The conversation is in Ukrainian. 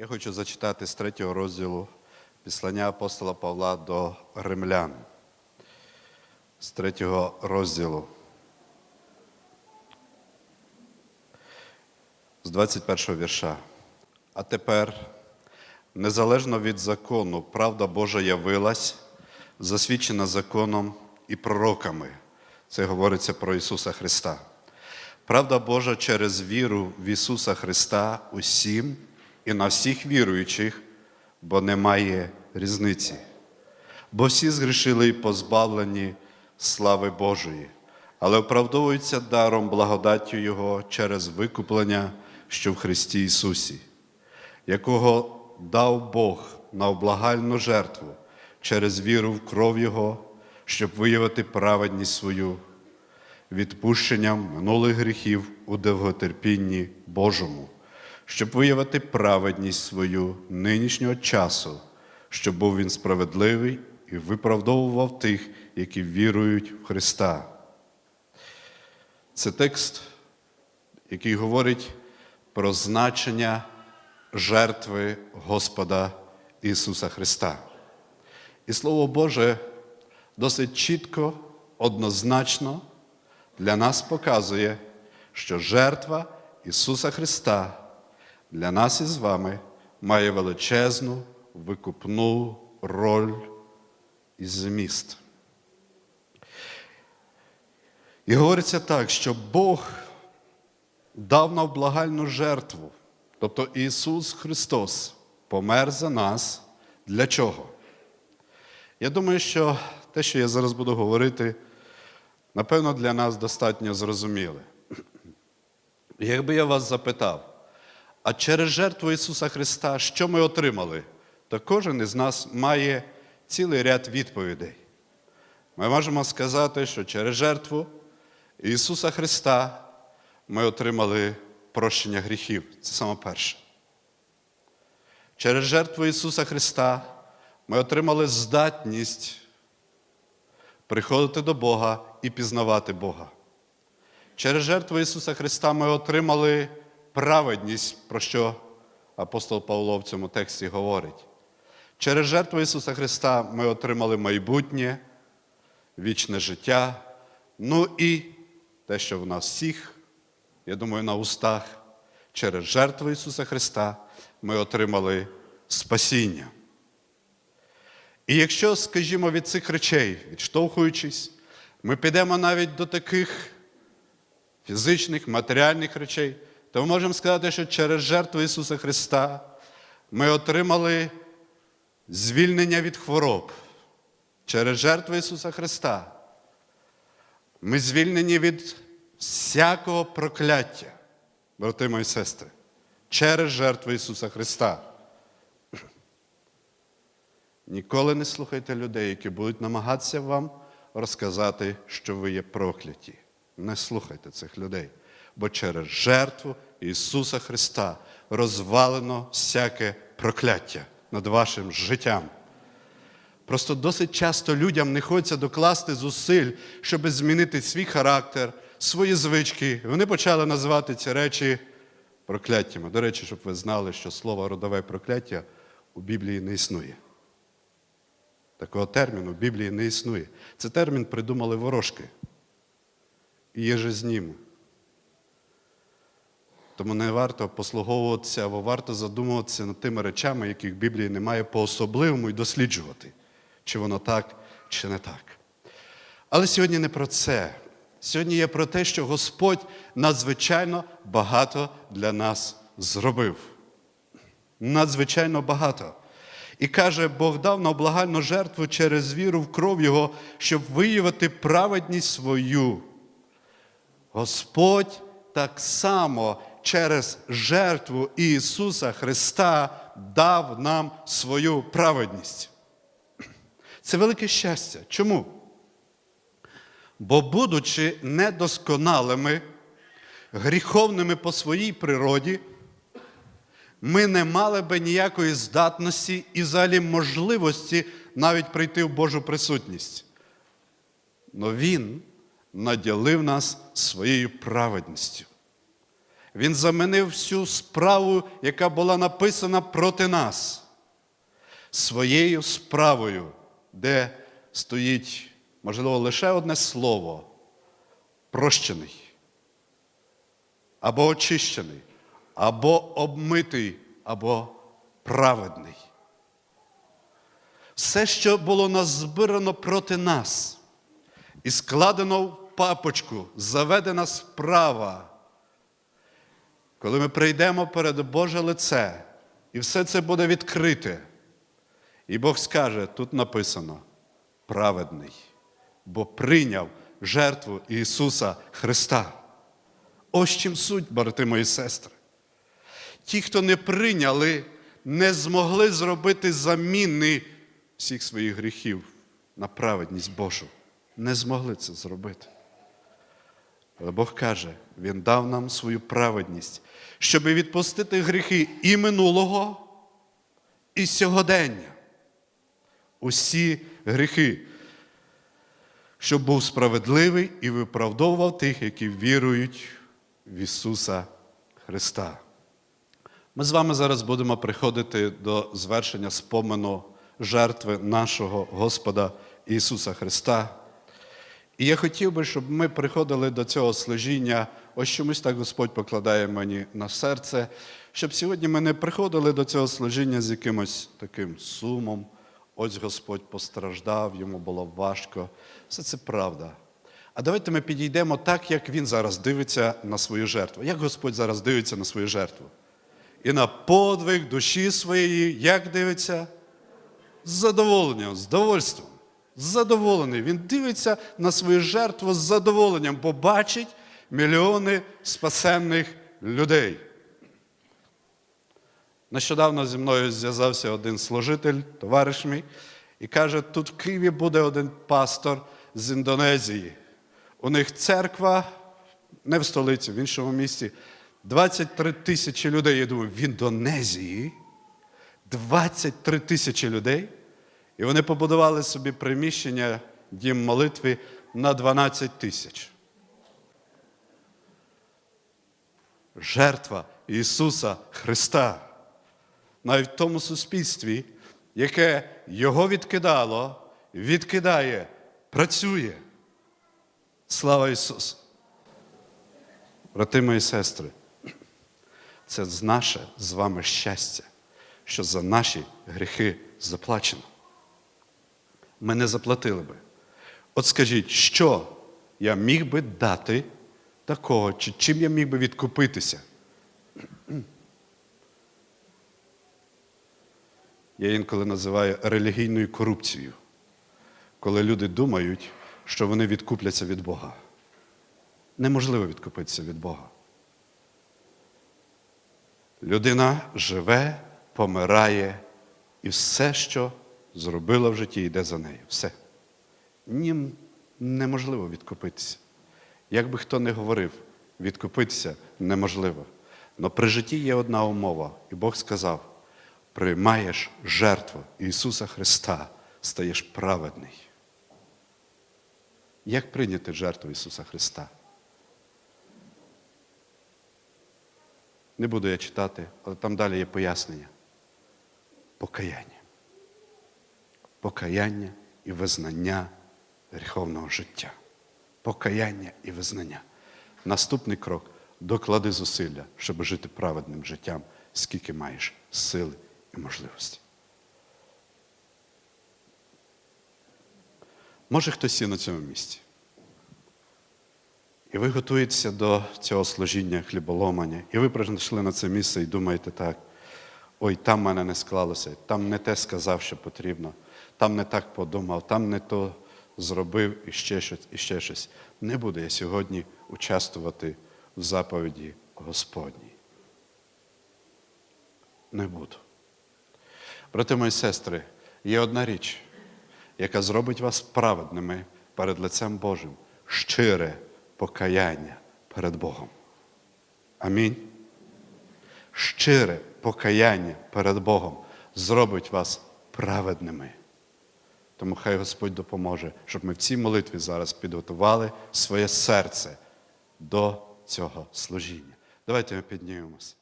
Я хочу зачитати з третього розділу післання апостола Павла до римлян. З третього розділу. З 21 вірша. А тепер, незалежно від закону, правда Божа явилась, засвідчена законом і пророками. Це говориться про Ісуса Христа. Правда Божа через віру в Ісуса Христа усім і на всіх віруючих, бо немає різниці. Бо всі згрішили і позбавлені слави Божої, але оправдовуються даром благодаттю Його через викуплення, що в Христі Ісусі, якого дав Бог на облагальну жертву через віру в кров Його, щоб виявити праведність свою відпущенням минулих гріхів у довготерпінні Божому, щоб виявити праведність свою нинішнього часу, щоб був він справедливий і виправдовував тих, які вірують в Христа. Це текст, який говорить про значення жертви Господа Ісуса Христа. І Слово Боже досить чітко, однозначно для нас показує, що жертва Ісуса Христа для нас із вами має величезну викупну роль і зміст. І говориться так, що Бог дав нам благальну жертву, тобто Ісус Христос помер за нас. Для чого? Я думаю, що те, що я зараз буду говорити, напевно, для нас достатньо зрозуміле. Якби я вас запитав, а через жертву Ісуса Христа, що ми отримали, то кожен із нас має цілий ряд відповідей. Ми можемо сказати, що через жертву Ісуса Христа ми отримали прощення гріхів. Це саме перше. Через жертву Ісуса Христа ми отримали здатність приходити до Бога і пізнавати Бога. Через жертву Ісуса Христа ми отримали праведність, про що апостол Павло в цьому тексті говорить. Через жертву Ісуса Христа ми отримали майбутнє, вічне життя, ну і те, що в нас всіх, я думаю, на устах, через жертву Ісуса Христа ми отримали спасіння. І якщо, скажімо, від цих речей, відштовхуючись, ми підемо навіть до таких фізичних, матеріальних речей, то ми можемо сказати, що через жертву Ісуса Христа ми отримали звільнення від хвороб. Через жертву Ісуса Христа ми звільнені від всякого прокляття, брати мої сестри, через жертву Ісуса Христа. Ніколи не слухайте людей, які будуть намагатися вам розказати, що ви є прокляті. Не слухайте цих людей, бо через жертву Ісуса Христа розвалено всяке прокляття над вашим життям. Просто досить часто людям не хочеться докласти зусиль, щоб змінити свій характер, свої звички. Вони почали називати ці речі прокляттями. До речі, щоб ви знали, що слово родове прокляття у Біблії не існує. Такого терміну в Біблії не існує. Це термін придумали ворожки. І є же з ним. Тому не варто послуговуватися або варто задумуватися над тими речами, яких в Біблії немає по-особливому і досліджувати, чи воно так, чи не так. Але сьогодні не про це. Сьогодні є про те, що Господь надзвичайно багато для нас зробив. Надзвичайно багато. І каже, Бог дав на облагальну жертву через віру в кров Його, щоб виявити праведність свою. Господь так само через жертву Ісуса Христа дав нам свою праведність. Це велике щастя. Чому? Бо, будучи недосконалими, гріховними по своїй природі, ми не мали би ніякої здатності і взагалі можливості навіть прийти в Божу присутність. Но Він наділив нас своєю праведністю. Він замінив всю справу, яка була написана проти нас, своєю справою, де стоїть, можливо, лише одне слово прощений, або очищений, або обмитий, або праведний. Все, що було назбирано проти нас, і складено в папочку, заведена справа. Коли ми прийдемо перед Боже лице, і все це буде відкрите, і Бог скаже, тут написано праведний, бо прийняв жертву Ісуса Христа. Ось чим суть, брати мої сестри. Ті, хто не прийняли, не змогли зробити заміни всіх своїх гріхів на праведність Божу. Не змогли це зробити. Але Бог каже, Він дав нам свою праведність, щоб відпустити гріхи і минулого, і сьогодення. Усі гріхи, щоб був справедливий і виправдовував тих, які вірують в Ісуса Христа. Ми з вами зараз будемо приходити до звершення спомену жертви нашого Господа Ісуса Христа. І я хотів би, щоб ми приходили до цього служіння, ось чомусь так Господь покладає мені на серце, щоб сьогодні ми не приходили до цього служіння з якимось таким сумом. Ось Господь постраждав, йому було важко. Все це правда. А давайте ми підійдемо так, як Він зараз дивиться на свою жертву. Як Господь зараз дивиться на свою жертву? І на подвиг душі своєї, як дивиться? З задоволенням, з довольством. Задоволений. Він дивиться на свою жертву з задоволенням, бо бачить мільйони спасенних людей. Нещодавно зі мною зв'язався один служитель, товариш мій, і каже, тут в Києві буде один пастор з Індонезії. У них церква не в столиці, в іншому місті. 23 тисячі людей. Я думаю, в Індонезії 23 тисячі людей. І вони побудували собі приміщення, дім молитви на 12 тисяч. Жертва Ісуса Христа. Навіть в тому суспільстві, яке Його відкидало, відкидає, працює. Слава Ісусу! Брати мої сестри, це наше з вами щастя, що за наші гріхи заплачено. Ми не заплатили би. От скажіть, що я міг би дати такого, чи чим я міг би відкупитися? Я інколи називаю релігійною корупцією, коли люди думають, що вони відкупляться від Бога. Неможливо відкупитися від Бога. Людина живе, помирає, і все, що зробила в житті, йде за нею. Все. Нім неможливо відкупитися. Як би хто не говорив, відкупитися неможливо. Але при житті є одна умова, і Бог сказав: приймаєш жертву Ісуса Христа, стаєш праведний. Як прийняти жертву Ісуса Христа? Не буду я читати, але там далі є пояснення. Покаяння. Покаяння і визнання гріховного життя. Покаяння і визнання. Наступний крок доклади зусилля, щоб жити праведним життям, скільки маєш сили і можливості. Може хтось є на цьому місці. І ви готуєтеся до цього служіння хліболомання, і ви прийшли на це місце і думаєте так, ой, там мене не склалося, там не те сказав, що потрібно, там не так подумав, там не то зробив і ще щось, і ще щось. Не буду я сьогодні участвувати в заповіді Господній. Не буду. Брати мої сестри, є одна річ, яка зробить вас праведними перед лицем Божим, щире покаяння перед Богом. Амінь. Щире покаяння перед Богом зробить вас праведними. Тому хай Господь допоможе, щоб ми в цій молитві зараз підготували своє серце до цього служіння. Давайте ми піднімемось.